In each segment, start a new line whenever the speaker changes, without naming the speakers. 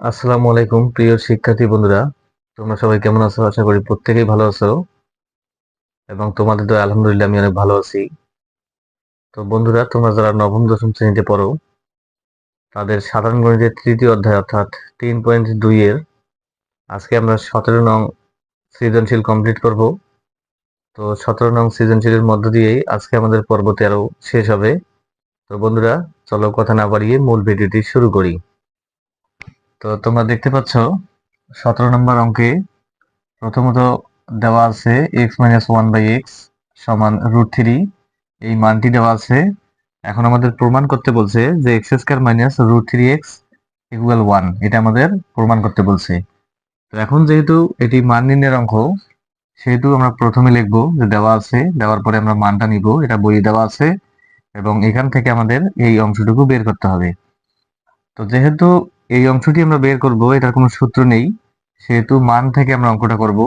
আসসালামু আলাইকুম, প্রিয় শিক্ষার্থী বন্ধুরা। তোমরা সবাই কেমন আছো? আশা করি প্রত্যেকেই ভালো আছো। এবং তোমাদের তো আলহামদুলিল্লাহ, আমি অনেক ভালো আছি। তো বন্ধুরা, তোমরা যারা নবম, দশম শ্রেণীতে পড়ো, তাদের সাধারণ গণিতের তৃতীয় অধ্যায়, অর্থাৎ তিন পয়েন্ট দুই এর, আজকে আমরা সতেরো নং সৃজনশীল কমপ্লিট করব। তো সতেরো নং সৃজনশীলের মধ্য দিয়েই আজকে আমাদের পর্ব তেরো শেষ হবে। তো বন্ধুরা, চলো কথা না বাড়িয়ে মূল ভিডিওটি শুরু করি। তো তোমরা দেখতে পাচ্ছ, সতেরো নম্বর অঙ্কে প্রথমত দেওয়া আছে x minus one by x সমান রুট থ্রি এই মানটি দেওয়া আছে। এখন আমাদের প্রমাণ করতে বলছে যে x square minus root three x equal one এটা আমাদের প্রমাণ করতে বলছে। তো এখন যেহেতু এটি মান নির্ণয়ের অঙ্ক, সেহেতু আমরা প্রথমে লিখব যে দেওয়া আছে, দেওয়ার পরে আমরা মানটা নিব, এটা বইয়ে দেওয়া আছে, এবং এখান থেকে আমাদের এই অংশটুকু বের করতে হবে। তো যেহেতু এই অংশটি আমরা বের করব, এটার কোনো সূত্র নেই। সেহেতু মান থেকে আমরা অঙ্কটা করব।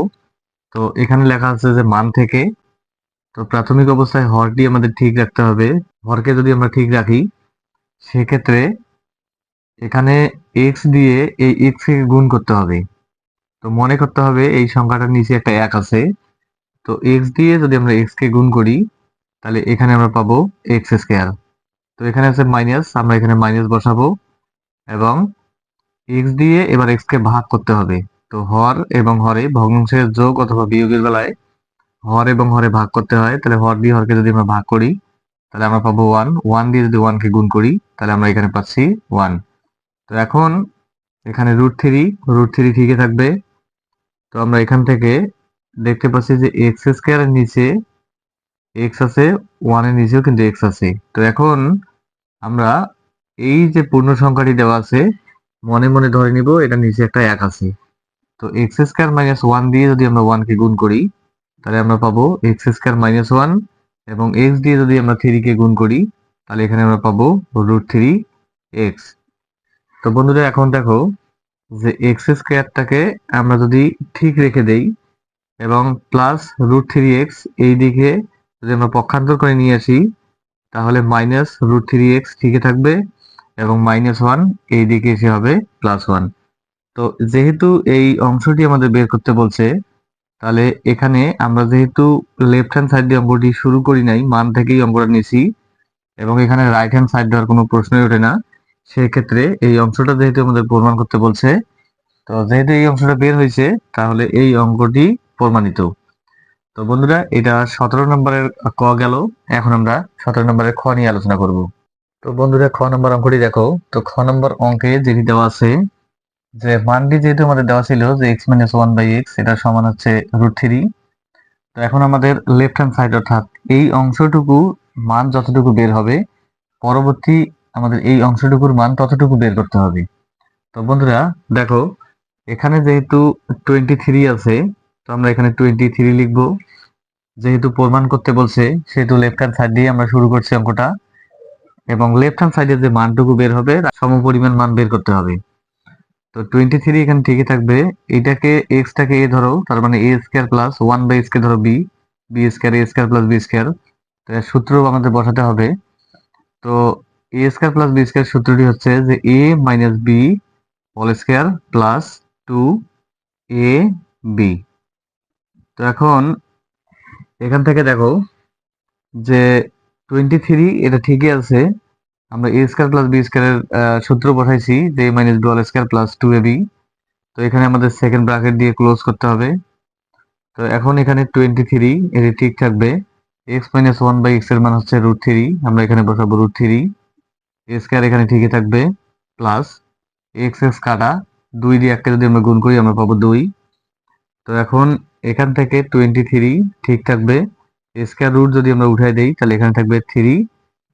তো এখানে লেখা আছে যে মান থেকে, তো প্রাথমিক অবস্থায় হরটি আমাদের ঠিক রাখতে হবে। হরকে যদি আমরা ঠিক রাখি, সেক্ষেত্রে এখানে এক্স দিয়ে এই এক্স কে গুণ করতে হবে। তো মনে করতে হবে এই সংখ্যাটার নিচে একটা এক আছে। তো এক্স দিয়ে যদি আমরা এক্স কে গুণ করি, তাহলে এখানে আমরা পাবো এক্স স্কোয়ার তো এখানে আছে মাইনাস আমরা এখানে মাইনাস বসাবো। এবং এক্স দিয়ে এবার এক্স কে ভাগ করতে হবে। তো হর এবং হরে ভগ্নাংশের যোগ অথবা বিয়োগের বেলায় হর এবং হরে ভাগ করতে হয়। তাহলে হর দিয়ে হরকে যদি আমরা ভাগ করি, তাহলে আমরা পাবো ওয়ান ওয়ান দিয়ে যদি ওয়ানকে গুণ করি, তাহলে আমরা এখানে পাচ্ছি ওয়ান তো এখন এখানে রুট থ্রি রুট থ্রি ঠিকই থাকবে। তো আমরা এখান থেকে দেখতে পাচ্ছি যে এক্স স্কোয়ারের নিচে এক্স আছে ওয়ানের নিচেও কিন্তু এক্স আছে। তো এখন আমরা এই যে পূর্ণ সংখ্যাটি দেওয়া আছে মনে মনে ধরে নিব, এটা নিচে একটা এক আছে। তো এক্স স্কোয়ার মাইনাস ওয়ান দিয়ে যদি আমরা ওয়ানকে গুণ করি, তাহলে আমরা পাবো এক্স স্কোয়ার মাইনাস ওয়ান এবং এক্স দিয়ে যদি আমরা থ্রি কে গুণ করি, তাহলে এখানে আমরা পাবো রুট থ্রি এক্স তো বন্ধুরা, এখন দেখো যে এক্স স্কোয়ারটাকে আমরা যদি ঠিক রেখে দেই এবং প্লাস রুট থ্রি এক্স এই দিকে যদি আমরা পক্ষান্তর করে নিয়ে আসি, তাহলে মাইনাস রুট থ্রি এক্স ঠিকই থাকবে। এবং মাইনাস ওয়ান এই দিকে এসে হবে প্লাস ওয়ান তো যেহেতু এই অংশটি আমাদের বের করতে বলছে, তাহলে এখানে আমরা যেহেতু লেফট হ্যান্ড সাইড দিয়ে অঙ্কটি শুরু করি নাই, মান থেকেই অঙ্কটা নিছি, এবং এখানে রাইট হ্যান্ড সাইড দেওয়ার কোনো প্রশ্নই ওঠে না, সেক্ষেত্রে এই অংশটা যেহেতু আমাদের প্রমাণ করতে বলছে, তো যেহেতু এই অংশটা বের হয়েছে, তাহলে এই অঙ্কটি প্রমাণিত। তো বন্ধুরা, এটা সতেরো নম্বরের ক গেল, এখন আমরা সতেরো নম্বরের খ নিয়ে আলোচনা করব। তো বন্ধুরা, খ নম্বর অঙ্কটি দেখো। তো খ নম্বর অঙ্কে যেটি দেওয়া আছে, যে মানটি যেহেতু আমাদের দেওয়া ছিল, যে x minus one by x এটা সমান হচ্ছে রুট থ্রি তো এখন আমাদের লেফট হ্যান্ড সাইড অর্থাৎ এই অংশটুকু মান যতটুকু বের হবে, পরবর্তী আমাদের এই অংশটুকুর মান ততটুকু বের করতে হবে। তো বন্ধুরা, দেখো, এখানে যেহেতু টোয়েন্টি থ্রি আছে, তো আমরা এখানে টোয়েন্টি থ্রি লিখব। যেহেতু প্রমাণ করতে বলছে, সেহেতু লেফট হ্যান্ড সাইড দিয়ে আমরা শুরু করছি অঙ্কটা। এবং লেফট হ্যান্ড সাইডে যে মানটুকু বের হবে সম পরিমাণ মান বের করতে হবে। তো টোয়েন্টি থ্রি এখানে ঠিকই থাকবে। এটাকে এক্সটাকে এ ধরো, তার মানে A square plus one by কে ধরো B B square A square plus B square তো সূত্র আমাদের বসাতে হবে। তো A square plus B square সূত্রটি হচ্ছে যে A minus B whole square plus two A B তো এখন এখান থেকে দেখো যে টোয়েন্টি থ্রি এটা ঠিকই আছে। আমরা এ স্কোয়ার প্লাস বি স্কোয়ারের সূত্র বসাইছি যে minus B whole square plus two A B তো এখানে আমাদের সেকেন্ড ব্র্যাকেট দিয়ে ক্লোজ করতে হবে। তো এখন এখানে টোয়েন্টি থ্রি এটি ঠিক থাকবে। এক্স মাইনাস ওয়ান বাই এক্সের মান হচ্ছে রুট থ্রি আমরা এখানে বসাবো রুট থ্রি এ স্কোয়ার এখানে ঠিকই থাকবে প্লাস এক্স এক্স কাটা দুই দিয়ে একটা যদি আমরা গুণ করি, আমরা পাবো দুই। তো এখন এখান থেকে টোয়েন্টি থ্রি ঠিক থাকবে। স্কোয়ার রুট যদি আমরা উঠাই দেই, তাহলে এখানে থাকবে থ্রি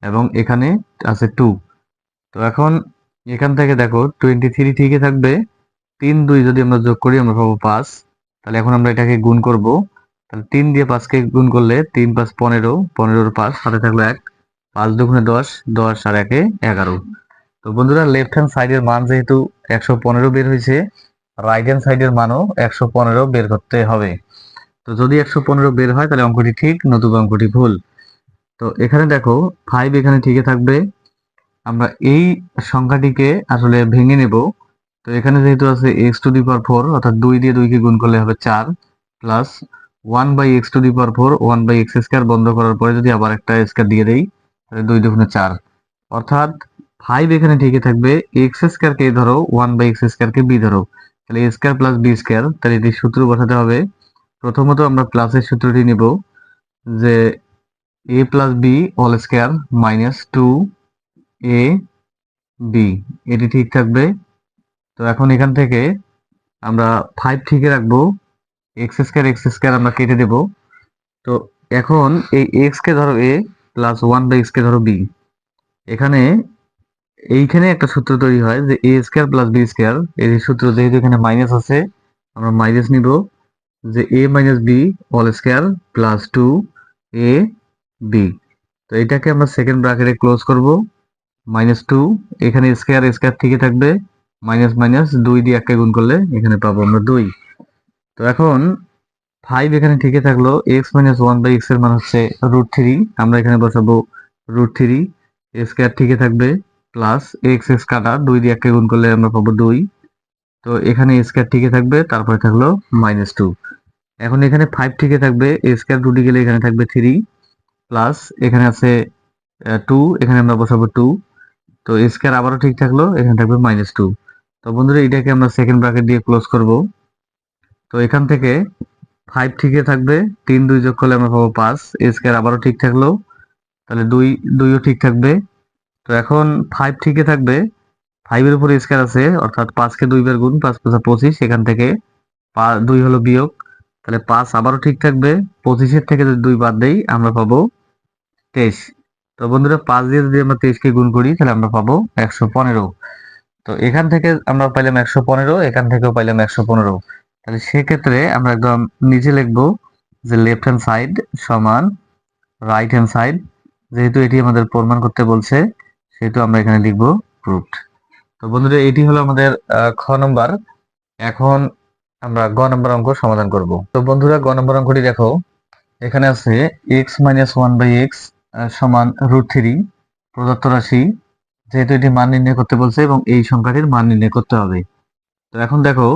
এবং এখানে আছে টু তো এখন এখান থেকে দেখো টোয়েন্টি থ্রি ঠিকই থাকবে। তিন দুই যদি আমরা যোগ করি, আমরা পাবো পাঁচ। তাহলে এখন আমরা এটাকে গুণ করব। তাহলে তিন দিয়ে পাঁচকে গুণ করলে তিন পাঁচ পনেরো, পনেরোর পাঁচ, সাথে থাকল এক। পাঁচ দুগুণে দশ দশ আর একে এগারো। তো বন্ধুরা লেফট হ্যান্ড সাইডের মান যেহেতু একশো পনেরো বের হয়েছে রাইট হ্যান্ড সাইডের মানও একশো পনেরো বের করতে হবে। তো যদি একশো পনেরো বের হয়, তাহলে অঙ্কটি ঠিক, নতুবা অঙ্কটি ভুল। তো এখানে দেখো ফাইভ এখানে ঠিকই থাকবে। আমরা এই সংখ্যাটিকে আসলে ভেঙে নেব। তো এখানে যেহেতু আছে x to the power four অর্থাৎ দুই দিয়ে দুইকে গুণ করলে হবে চার plus one by x to the power four one by x square বন্ধ করার পরে যদি আবার একটা স্কোয়ার দিয়ে দেই, তাহলে দুই দুগুণে চার। অর্থাৎ ফাইভ এখানে ঠিকই থাকবে। এক্স স্কোয়ার কে ধরো ওয়ান বাই এক্স স্কোয়ার কে বি ধরো। তাহলে A square plus B square তাহলে এটি সূত্র বসাতে হবে। প্রথমত আমরা প্লাসের সূত্রটি নিব যে A plus B all square minus two A B এটি ঠিক থাকবে। তো এখন এখান থেকে আমরা ফাইভ ঠিকই রাখব এক্স স্কোয়ার এক্স স্কোয়ার আমরা কেটে দেব। তো এখন এই এক্স কে ধরো A plus one by x কে ধরো বি এখানে এইখানে একটা সূত্র তৈরি হয় যে A square plus B square এই সূত্র যেহেতু এখানে মাইনাস আছে, আমরা মাইনাস নিব। যে A minus B all square plus two A B তো এটাকে আমরা সেকেন্ড ব্র্যাকেটে ক্লোজ করব। মাইনাস টু এখানে স্কোয়ার স্কোয়ার ঠিকই থাকবে। মাইনাস মাইনাস দুই দিয়ে একে গুণ করলে এখানে পাবো আমরা দুই। তো এখন ফাইভ এখানে ঠিকই থাকল। এক্স মাইনাস ওয়ান বাই এক্সের মান হচ্ছে রুট থ্রি আমরা এখানে বসাবো রুট থ্রি স্কোয়ার ঠিকই থাকবে। প্লাস এক্স এক্স কাটা দুই দিয়ে একে গুণ করলে আমরা পাবো দুই। তো এখানে স্কোয়ার ঠিকই থাকবে, তারপরে থাকল মাইনাস টু এখন এখানে ফাইভ ঠিকই থাকবে স্কোয়ার রুটি গেলে এখানে থাকবে থ্রি প্লাস এখানে আছে টু এখানে আমরা বসাবো টু তো স্কোয়ার আবারও ঠিক থাকল, এখানে থাকবে মাইনাস টু তো বন্ধুরা, এটাকে আমরা সেকেন্ড ব্র্যাকেট দিয়ে ক্লোজ করব। তো এখান থেকে ফাইভ ঠিকই থাকবে, তিন, দুই যোগ করলে আমরা পাবো পাঁচ স্কোয়ার আবারও ঠিক থাকল, তাহলে দুই, দুইও ঠিক থাকবে। তো এখন ফাইভ ঠিকই থাকবে ফাইভের উপরে স্কোয়ার আছে, অর্থাৎ পাঁচকে দুইবার গুণ, পাঁচ পাঁচা পঁচিশ, এখান থেকে দুই হলো বিয়োগ। তাহলে পাঁচ আবারও ঠিক থাকবে। পঁচিশের থেকে যদি দুই বাদ দেই, আমরা পাবো তেইশ। তো বন্ধুরা, পাঁচ দিয়ে যদি আমরা তেইশকে গুণ করি, তাহলে আমরা পাবো একশো পনেরো। তো এখান থেকে আমরা পাইলাম একশো পনেরো, এখান থেকেও পাইলাম একশো পনেরো। তাহলে সেক্ষেত্রে আমরা একদম নিচে লিখব যে লেফট হ্যান্ড সাইড সমান রাইট হ্যান্ড সাইড যেহেতু এটি আমাদের প্রমাণ করতে বলছে, সেহেতু আমরা এখানে লিখব প্রুফড তো বন্ধুরা, এটি হলো আমাদের খ নম্বর এখন আমরা গ নম্বর অঙ্ক সমাধান করব। তো বন্ধুরা, গ নম্বর অঙ্কটি দেখো। এখানে আছে x minus one by x সমান রুট থ্রি প্রদত্ত রাশি। যেহেতু এটি মান নির্ণয় করতে বলছে এবং এই সংখ্যাটির মান নির্ণয় করতে হবে। তো এখন দেখো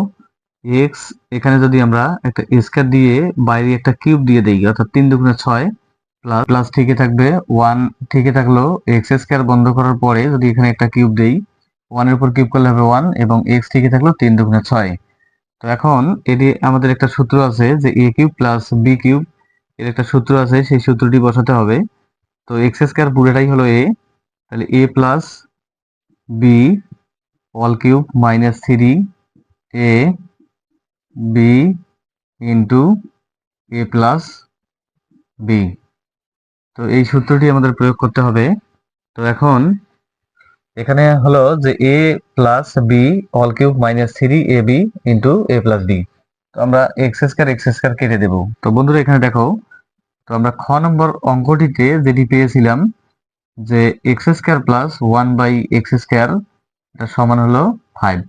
এক্স এখানে যদি আমরা একটা স্কোয়ার দিয়ে বাইরে একটা কিউব দিয়ে দিই, অর্থাৎ তিন দুগুণে ছয় প্লাস প্লাস ঠিকই থাকবে ওয়ান ঠিকই থাকল এক্স স্কোয়ার বন্ধ করার পরে যদি এখানে একটা কিউব দেই ওয়ানের উপর কিউব করলে হবে ওয়ান এবং এক্স ঠিকই থাকল তিন দুগুণে ছয়। তো এখন এটি আমাদের একটা সূত্র আছে যে A cube plus B cube, এর একটা সূত্র আছে, সেই সূত্রটি বসাতে হবে। তো এক্স স্কোয়ার পুরোটাই হলো এ তাহলে A plus B all cube minus three A B into A plus B তো এই সূত্রটি আমাদের প্রয়োগ করতে হবে। তো এখন এখানে হলো যে A plus B all cube minus three A B into A plus B তো আমরা এক্স স্কোয়ার এক্স স্কোয়ার কেটে দেবো। তো বন্ধুরা, এখানে দেখো, তো আমরা খ নম্বর অঙ্কটিতে যেটি পেয়েছিলাম যে x square plus one by x square এটা সমান হলো ফাইভ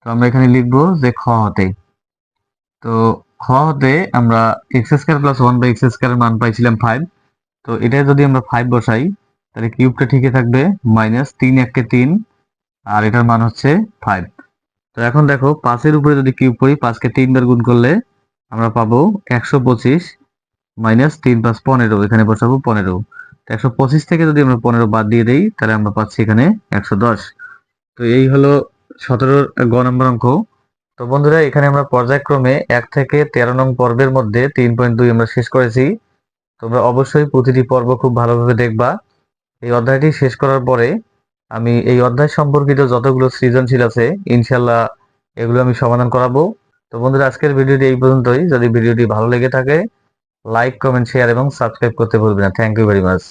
তো আমরা এখানে লিখব যে খ হতে। তো খ হতে আমরা x square plus one by x square মান পাইছিলাম ফাইভ তো এটা যদি আমরা ফাইভ বসাই তাহলে কিউবটা ঠিকই থাকবে, মাইনাস তিন এককে তিন, আর এটার মান হচ্ছে ফাইভ তো এখন দেখো, পাঁচের উপরে যদি কিউব করি, পাঁচকে তিনবার গুণ করলে আমরা পাবো একশো পঁচিশ মাইনাস তিন পাঁচ পনেরো, এখানে বসাবো পনেরো। একশো পঁচিশ থেকে যদি আমরা পনেরো বাদ দিয়ে দেই, তাহলে আমরা পাচ্ছি এখানে একশো দশ। তো এই হলো সতেরোর গ নম্বর অঙ্ক। তো বন্ধুরা, এখানে আমরা পর্যায়ক্রমে এক থেকে তেরো নং পর্বের মধ্যে তিন পয়েন্ট দুই আমরা শেষ করেছি। তোমরা অবশ্যই প্রতিটি পর্ব খুব ভালোভাবে দেখবা। এই অধ্যায়টি শেষ করার পরে আমি এই অধ্যায় সম্পর্কিত যতগুলো সৃজনশীল আছে ইনশাল্লাহ এগুলো আমি সমাধান করাবো। তো বন্ধুরা, আজকের ভিডিওটি এই পর্যন্তই। যদি ভিডিওটি ভালো লেগে থাকে, লাইক, কমেন্ট, শেয়ার এবং সাবস্ক্রাইব করতে ভুলবেন না। Thank you very much.